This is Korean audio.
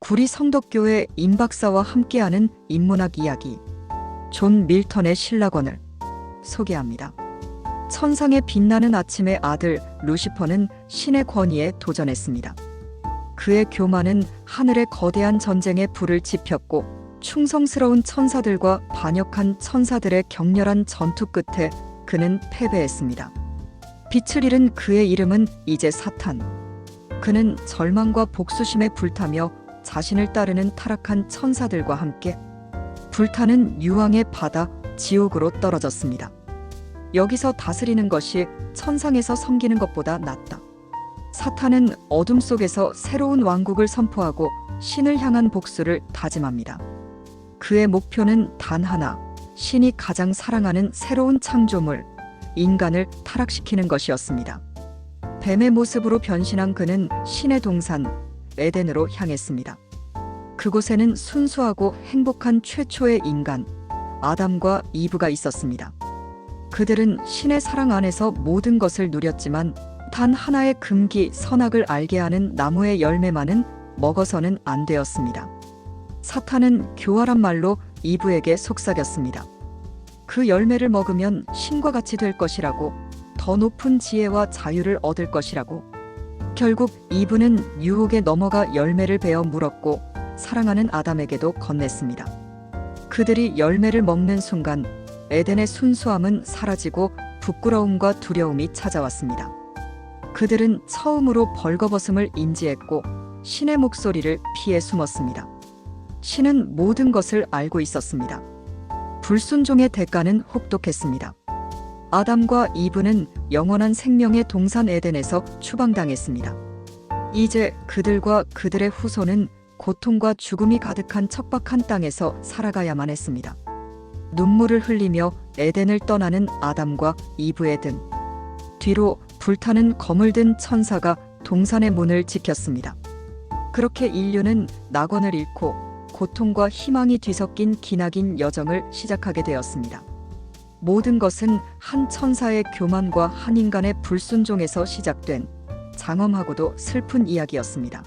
구리 성덕교회 임 박사와 함께하는 인문학 이야기 존 밀턴의 신라권을 소개합니다. 천상의 빛나는 아침의 아들 루시퍼는 신의 권위에 도전했습니다. 그의 교만은 하늘의 거대한 전쟁에 불을 지폈고 충성스러운 천사들과 반역한 천사들의 격렬한 전투 끝에 그는 패배했습니다. 빛을 잃은 그의 이름은 이제 사탄. 그는 절망과 복수심에 불타며 자신을 따르는 타락한 천사들과 함께 불타는 유황의 바다 지옥으로 떨어졌습니다. 여기서 다스리는 것이 천상에서 섬기는 것보다 낫다. 사탄은 어둠 속에서 새로운 왕국을 선포하고 신을 향한 복수를 다짐합니다. 그의 목표는 단 하나, 신이 가장 사랑하는 새로운 창조물, 인간을 타락시키는 것이었습니다. 뱀의 모습으로 변신한 그는 신의 동산, 에덴으로 향했습니다. 그곳에는 순수하고 행복한 최초의 인간, 아담과 이브가 있었습니다. 그들은 신의 사랑 안에서 모든 것을 누렸지만 단 하나의 금기 선악을 알게 하는 나무의 열매만은 먹어서는 안 되었습니다. 사탄은 교활한 말로 이브에게 속삭였습니다. 그 열매를 먹으면 신과 같이 될 것이라고 더 높은 지혜와 자유를 얻을 것이라고 결국 이브는 유혹에 넘어가 열매를 베어 물었고 사랑하는 아담에게도 건넸습니다. 그들이 열매를 먹는 순간 에덴의 순수함은 사라지고 부끄러움과 두려움이 찾아왔습니다. 그들은 처음으로 벌거벗음을 인지했고 신의 목소리를 피해 숨었습니다. 신은 모든 것을 알고 있었습니다. 불순종의 대가는 혹독했습니다. 아담과 이브는 영원한 생명의 동산 에덴에서 추방당했습니다. 이제 그들과 그들의 후손은 고통과 죽음이 가득한 척박한 땅에서 살아가야만 했습니다. 눈물을 흘리며 에덴을 떠나는 아담과 이브의 등 뒤로 불타는 검을 든 천사가 동산의 문을 지켰습니다. 그렇게 인류는 낙원을 잃고 고통과 희망이 뒤섞인 기나긴 여정을 시작하게 되었습니다. 모든 것은 한 천사의 교만과 한 인간의 불순종에서 시작된 장엄하고도 슬픈 이야기였습니다.